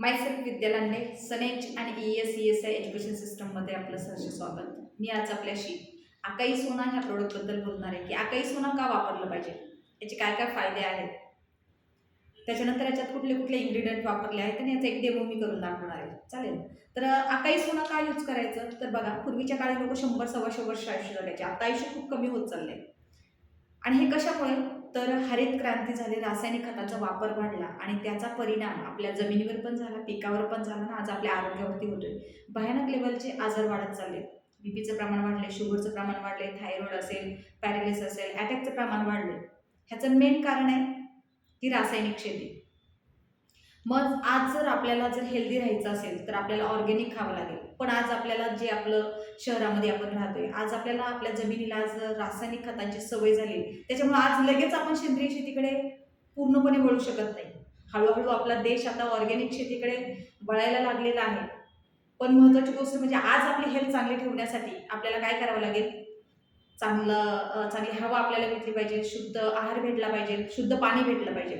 Myself विद्यालांडे सनेच आणि E S E S I education सिस्टममध्ये आपलं सहर्ष स्वागत. मी आज आपल्याशी आकाई सोना ह्या प्रोडक्टबद्दल बोलणार आहे. की आकाई सोना का वापरलं पाहिजे? याचे काय काय फायदे आहेत? त्याच्यानंतर याच्यात कुठले कुठले इन्ग्रेडियंट वापरले आहेत आणि याचा एक डेमो मी करून दाखवणार आहे. चालेल? तर आकाई सोना का यूज करायचं? तर बघा पूर्वीच्या काळी लोक शंभर सव्वाशे वर्ष आयुष्य जगायचे. आता आयुष्य खूप कमी होत चाललंय. आणि हे कशामुळे? तर हरित क्रांती झाली रासायनिक खताचा वापर वाढला आणि त्याचा परिणाम आपल्या जमिनीवर पण झाला पिकावर पण झाला ना आज आपल्या आरोग्यावरती होतोय. भयानक लेवलचे आजार वाढत चालले बीपीचं प्रमाण वाढले शुगरचं प्रमाण वाढले थायरॉइड असेल पॅरेलिस असेल अटॅकचं प्रमाण वाढले ह्याचं मेन कारण आहे ती रासायनिक शेती. मग आज जर आपल्याला जर हेल्दी राहायचं असेल तर आपल्याला ऑर्गेनिक खावं लागेल. पण आज आपल्याला जे आपलं शहरामध्ये आपण राहतोय आज आपल्याला आपल्या जमिनीला आज रासायनिक खतांची सवय झाली त्याच्यामुळे आज लगेच आपण सेंद्रिय शेतीकडे पूर्णपणे वळू शकत नाही. हळूहळू आपला देश आता ऑर्गॅनिक शेतीकडे वळायला लागलेला आहे. पण महत्त्वाची गोष्ट म्हणजे आज आपली हेल्थ चांगली ठेवण्यासाठी आपल्याला काय करावं लागेल? चांगलं चांगली हवा आपल्याला भेटली पाहिजे शुद्ध आहार भेटला पाहिजे शुद्ध पाणी भेटलं पाहिजे.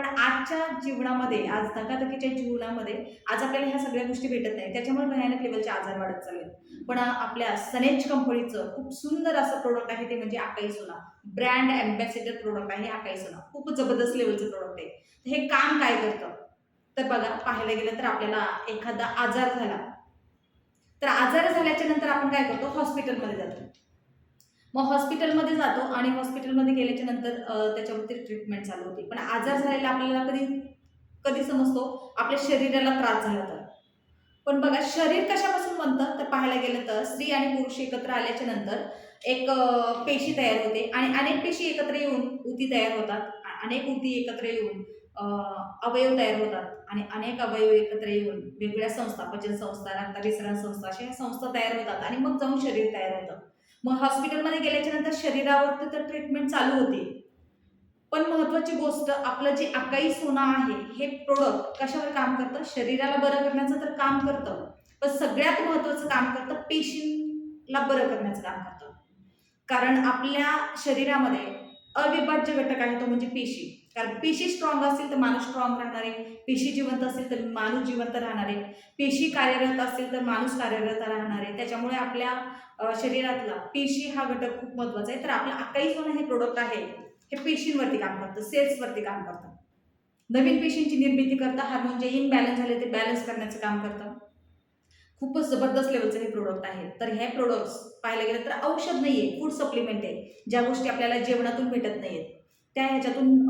पण आजच्या जीवनामध्ये आज धकाधकीच्या जीवनामध्ये आज आपल्याला ह्या सगळ्या गोष्टी भेटत नाही त्याच्यामुळे भयानक लेवलचे आजार वाढत चालले पण आपल्या सनेज कंपनीचं खूप सुंदर असं प्रोडक्ट आहे ते म्हणजे आकाई सोना. ब्रँड अँबॅसेडर प्रोडक्ट आहे आकाई सोना. खूप जबरदस्त लेवलचं प्रोडक्ट आहे. तर हे काम काय करतं? तर बघा पाहायला गेलं तर आपल्याला एखादा आजार झाला. तर आजार झाल्याच्यानंतर आपण काय करतो? हॉस्पिटलमध्ये जातो. मग हॉस्पिटलमध्ये जातो आणि हॉस्पिटलमध्ये गेल्याच्यानंतर त्याच्यावरती ट्रीटमेंट चालू होते. पण आजार झालेला आपल्याला कधी कधी समजतो आपल्या शरीराला त्रास झाला तर. पण बघा शरीर कशापासून बनतं? तर पाहायला गेलं तर स्त्री आणि पुरुष एकत्र आल्याच्यानंतर एक पेशी तयार होते आणि अनेक पेशी एकत्र येऊन उती तयार होतात. अनेक उती एकत्र येऊन अवयव तयार होतात आणि अनेक अवयव एकत्र येऊन वेगवेगळ्या संस्था पचन संस्था रक्ताभिसरण संस्था अशा संस्था तयार होतात आणि मग जाऊन शरीर तयार होतं. मग हॉस्पिटलमध्ये गेल्याच्यानंतर शरीरावर तर ट्रीटमेंट चालू होते. पण महत्वाची गोष्ट आपलं जे अकाई सोना आहे हे प्रोडक्ट कशावर काम करतं? शरीराला बरं करण्याचं तर काम करतं. पण सगळ्यात महत्वाचं काम करतं पेशींला बरं करण्याचं काम करतं. कारण आपल्या शरीरामध्ये अविभाज्य घटक आहे तो म्हणजे पेशी कारण पेशी स्ट्रॉंग असेल तर माणूस स्ट्रॉंग राहणार आहे. पेशी जिवंत असेल तर माणूस जिवंत राहणार आहे. पेशी कार्यरत असेल तर माणूस कार्यरत राहणार आहे. त्याच्यामुळे आपल्या शरीरातला पेशी हा घटक खूप महत्त्वाचा आहे. तर आपलं अकाई सोनं हे प्रोडक्ट आहे हे पेशींवरती काम करतं सेल्सवरती काम करतं. नवीन पेशींची निर्मिती करतं हार्मोन जे इनबॅलन्स झाले ते बॅलन्स करण्याचं काम करतं. खूपच जबरदस्त लेवलचं हे प्रोडक्ट आहे. तर हे प्रोडक्ट्स पाहायला गेलं तर औषध नाही आहे फूड सप्लिमेंट आहे. ज्या गोष्टी आपल्याला जेवणातून भेटत नाही आहेत त्या ह्याच्यातून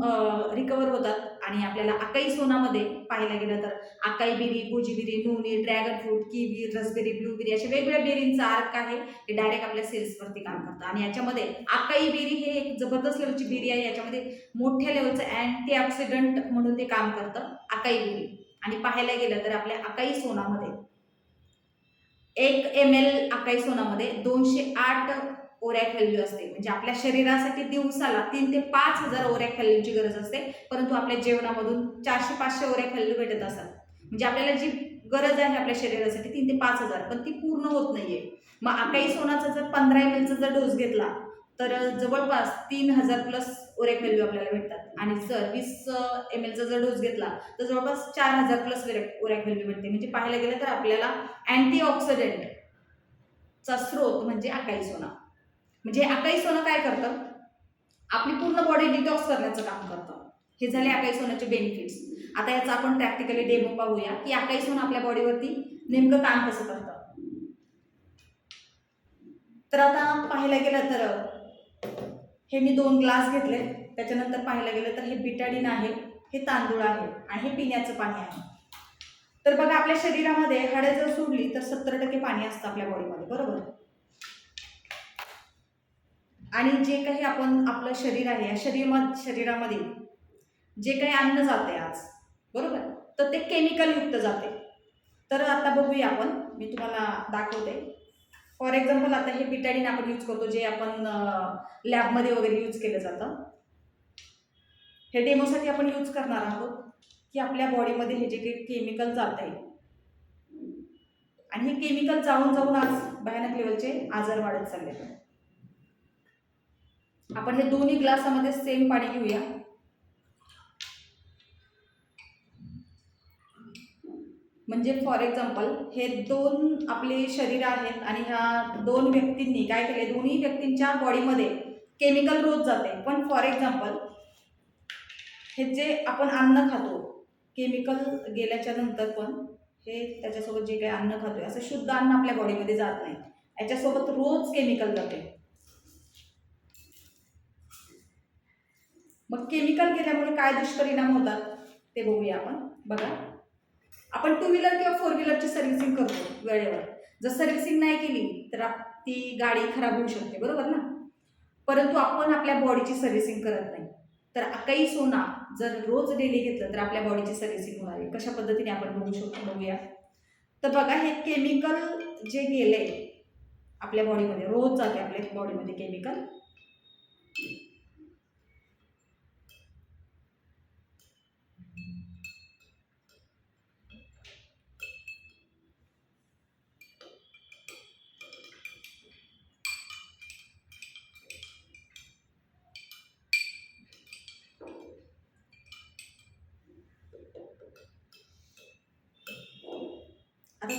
रिकवर होतात. आणि आपल्याला अकाई सोनामध्ये पाहायला गेलं तर acai berry goji berry noni dragon fruit kiwi raspberry blueberry अशा वेगवेगळ्या बेरींचा अर्क आहे. हे डायरेक्ट आपल्या सेल्सवरती काम करतं. आणि याच्यामध्ये अकाई बेरी हे एक जबरदस्त लेवलची बेरी आहे. याच्यामध्ये मोठ्या लेवलचं अँटी ऑक्सिडंट म्हणून ते काम करतं. Acai berry. आणि पाहायला गेलं तर आपल्या अकाई सोनामध्ये एक एम एल अकाई सोनामध्ये दोनशे आठ ओरॅक व्हॅल्यू असते. म्हणजे आपल्या शरीरासाठी दिवसाला तीन ते पाच हजार ओरॅक व्हॅल्यूची गरज असते. परंतु आपल्या जेवणामधून चारशे पाचशे ओरॅक व्हॅल्यू भेटत असतात. म्हणजे आपल्याला जी गरज आहे आपल्या शरीरासाठी तीन ते पाच हजार पण ती पूर्ण होत नाहीये. मग अकाई सोनाचा जर पंधरा एम एलचा जर डोस घेतला तर जवळपास तीन हजार प्लस ओरेक व्हॅल्यू आपल्याला भेटतात. आणि जर वीस एम एलचा जर डोस घेतला तर जवळपास चार हजार प्लस ओरॅक व्हॅल्यू भेटते. म्हणजे पाहायला गेलं तर आपल्याला अँटी चा स्रोत म्हणजे अकाई सोना. म्हणजे अकाई सोनं काय करतं? आपली पूर्ण बॉडी डिटॉक्स करण्याचं काम करतं. हे झाले अकाई सोन्याचे बेनिफिट्स आता याचा आपण प्रॅक्टिकली डेमो पाहूया की अकाई सोनं आपल्या बॉडीवरती नेमकं काम कसं करतं. तर आता पाहायला गेलं तर हे मी दोन ग्लास घेतले. त्याच्यानंतर पाहायला गेलं तर हे बिटाडिन आहे हे तांदूळ आहे आणि हे पिण्याचं पाणी आहे. तर बघा आपल्या शरीरामध्ये हाडं जर सोडली तर सत्तर टक्के पाणी असतं आपल्या बॉडीमध्ये बरोबर? आणि जे काही आपण आपलं शरीर आहे या शरीर शरीरामध्ये जे काही अन्न जाते आज बरोबर? तर ते केमिकलयुक्त जाते. तर आता बघूया आपण मी तुम्हाला दाखवते. फॉर एक्झाम्पल आता हे बिटाडीन आपण यूज करतो जे आपण लॅबमध्ये वगैरे यूज केलं जातं. हे डेमोसाठी आपण यूज करणार आहोत की आपल्या बॉडीमध्ये हे जे काही केमिकल जात आहे आणि हे केमिकल जाऊन जाऊन आज भयानक लेवलचे आजार वाढत चालले आपण हे दोन्ही ग्लासामध्ये सेम पाणी घेऊया. म्हणजे फॉर एक्झाम्पल हे दोन आपले शरीर आहेत आणि ह्या दोन व्यक्तींनी काय केले? दोन्ही व्यक्तींच्या बॉडीमध्ये केमिकल रोज जाते. पण फॉर एक्झाम्पल हे जे आपण अन्न खातो केमिकल गेल्याच्यानंतर पण हे त्याच्यासोबत जे काही अन्न खातोय असं शुद्ध अन्न आपल्या बॉडीमध्ये जात नाही. याच्यासोबत रोज केमिकल जाते. मग केमिकल केल्यामुळे काय दुष्परिणाम होतात ते बघूया आपण. बघा. आपण टू व्हीलर किंवा फोर व्हीलरची सर्व्हिसिंग करतो वेळेवर. जर सर्व्हिसिंग नाही केली तर ती गाडी खराब होऊ शकते बरोबर ना? परंतु आपण आपल्या बॉडीची सर्व्हिसिंग करत नाही. तर अकाई सोना जर रोज डेली घेतलं तर आपल्या बॉडीची सर्व्हिसिंग होणार आहे. कशा पद्धतीने आपण बघू शकतो बघूया. तर बघा हे केमिकल जे गेले आपल्या बॉडीमध्ये रोज जाते आपल्या बॉडीमध्ये केमिकल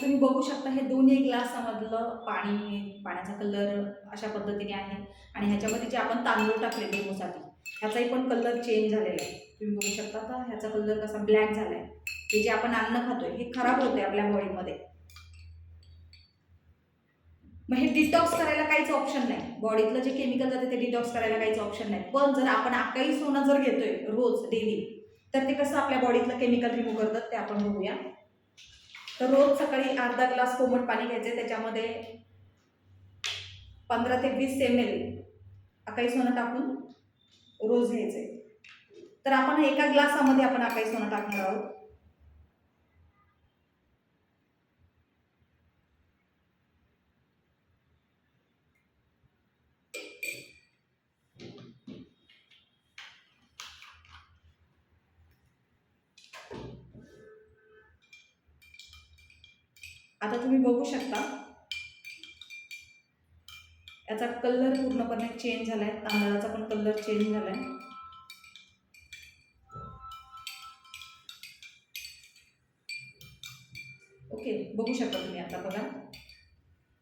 तुम्ही बघू शकता हे दोन्ही ग्लासामधलं पाणी पाण्याचा कलर अशा पद्धतीने आहे. आणि ह्याच्यामध्ये जे आपण तांदूळ टाकले डेमोसाठी ह्याचाही पण कलर चेंज झालेला आहे. तुम्ही बघू शकता का ह्याचा कलर कसा ब्लॅक झाला आहे हे जे आपण अन्न खातोय हे खराब होते आपल्या बॉडीमध्ये मग हे डिटॉक्स करायला काहीच ऑप्शन नाही. बॉडीतलं जे केमिकल जाते ते डिटॉक्स करायला काहीच ऑप्शन नाही. पण जर आपण आकाई सोनं जर घेतोय रोज डेली तर ते कसं आपल्या बॉडीतलं केमिकल रिमूव्ह करतात ते आपण बघूया. तर रोज सकाळी अर्धा ग्लास कोमट पाणी घ्यायचे त्याच्यामध्ये पंधरा ते वीस एम एल अकाई सोनं टाकून रोज घ्यायचे. तर आपण एका ग्लासामध्ये आपण अकाई सोनं टाकणार आहोत. आता तुम्ही बघू शकता. याचा कलर पूर्णपणे चेंज झाला आहे तांदळाचा पण कलर चेंज झाला आहे ओके बघू शकता तुम्ही आता बघा.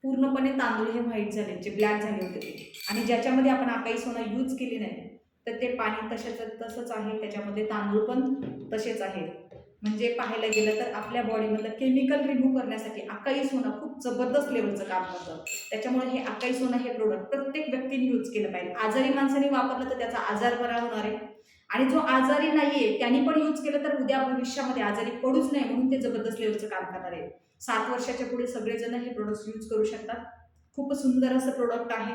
पूर्णपणे तांदूळ हे व्हाईट झाले जे ब्लॅक झाले होते ते. आणि ज्याच्यामध्ये आपण आकाई सोना यूज केली नाही तर ते पाणी तसेच तसंच आहे. त्याच्यामध्ये तांदूळ पण तसेच आहेत म्हणजे पाहायला गेलं तर आपल्या बॉडीमधलं केमिकल रिमूव्ह करण्यासाठी अकाई सोना खूप जबरदस्त लेवलचं काम करतं त्याच्यामुळे हे अकाई सोनं हे प्रोडक्ट प्रत्येक व्यक्तीने यूज केलं पाहिजे. आजारी माणसाने वापरलं तर त्याचा आजार बरा होणार आहे. आणि जो आजारी नाहीये त्यांनी पण यूज केलं तर उद्या भविष्यामध्ये आजारी पडूच नाही म्हणून ते जबरदस्त लेवलचं काम करणार आहे. सात वर्षाच्या पुढे सगळेजण हे प्रोडक्ट यूज करू शकतात. खूप सुंदर असं प्रोडक्ट आहे.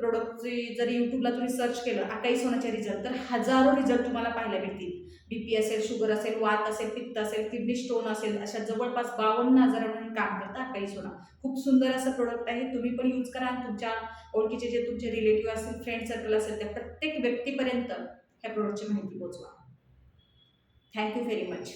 प्रोडक्टची जर यूट्यूबला तुम्ही सर्च केलं अकाई सोनाचे रिझल्ट तर हजारो रिझल्ट तुम्हाला पाहायला मिळतील. बी पी असेल शुगर असेल वात असेल पित्त असेल किडनी स्टोन असेल अशा जवळपास बावन्न हजारांवरून काम करतं अकाई सोना. खूप सुंदर असं प्रोडक्ट आहे तुम्ही पण यूज करा. तुमच्या ओळखीचे जे तुमचे रिलेटिव्ह असतील फ्रेंड सर्कल असेल त्या प्रत्येक व्यक्तीपर्यंत ह्या प्रोडक्टची माहिती पोहोचवा. Thank you very much